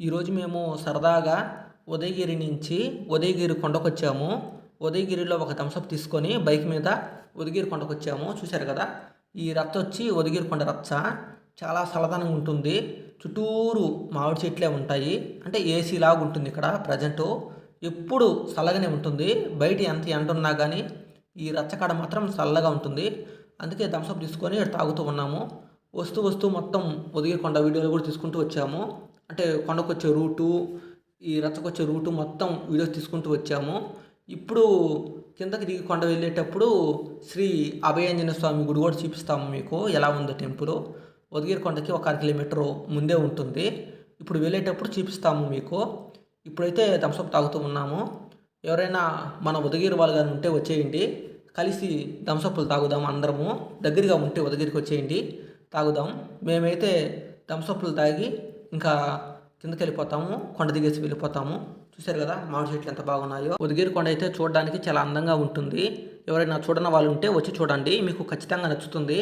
ఈరోజు మేము సరదాగా ఉదయగిరి నుంచి ఉదయగిరి కొండకు వచ్చాము. ఉదయగిరిలో ఒక థమ్స్అప్ తీసుకొని బైక్ మీద ఉదయగిరి కొండకు వచ్చాము. చూశారు కదా? ఈ రచ్చ వచ్చి ఉదయగిరి కొండ రచ్చ చాలా చల్లదనంగా ఉంటుంది. చుట్టూరు మామిడి చెట్లే ఉంటాయి. అంటే ఏసీ లాగా ఉంటుంది ఇక్కడ ప్రజెంటు ఎప్పుడు చల్లగానే ఉంటుంది. బయట ఎంత ఎండ ఉన్నా కానీ ఈ రచ్చకాడ మాత్రం చల్లగా ఉంటుంది. అందుకే థమ్స్అప్ తీసుకొని తాగుతూ ఉన్నాము. వస్తూ వస్తూ మొత్తం ఉదయగిరి కొండ వీడియోలు కూడా తీసుకుంటూ వచ్చాము. అంటే కొండకు వచ్చే రూటు ఈ రచ్చకొచ్చే రూటు మొత్తం వీడియోస్ తీసుకుంటూ వచ్చాము. ఇప్పుడు కిందకి దిగి కొండ వెళ్ళేటప్పుడు శ్రీ అభయాంజన స్వామి గుడి కూడా చూపిస్తాము మీకు ఎలా ఉందో టెంపుల్. ఉదగిరి కొండకి ఒక అర కిలోమీటర్ ముందే ఉంటుంది. ఇప్పుడు వెళ్ళేటప్పుడు చూపిస్తాము మీకు. ఇప్పుడైతే థమ్స్అప్ తాగుతూ ఉన్నాము. ఎవరైనా మన ఉదగిరి వాళ్ళు కానీ ఉంటే వచ్చేయండి. కలిసి థమ్స్అప్లు తాగుదాం అందరము. దగ్గరగా ఉంటే ఉదగిరికి వచ్చేయండి. తాగుదాం. మేమైతే థమ్స్అప్లు తాగి ఇంకా కిందకి వెళ్ళిపోతాము కొండ దిగేసి వెళ్ళిపోతాము. చూశారు కదా మామిడి చెట్లు ఎంత బాగున్నాయో. ఉదగిరి కొండ అయితే చూడడానికి చాలా అందంగా ఉంటుంది. ఎవరైనా చూడని వాళ్ళు ఉంటే వచ్చి చూడండి మీకు ఖచ్చితంగా నచ్చుతుంది.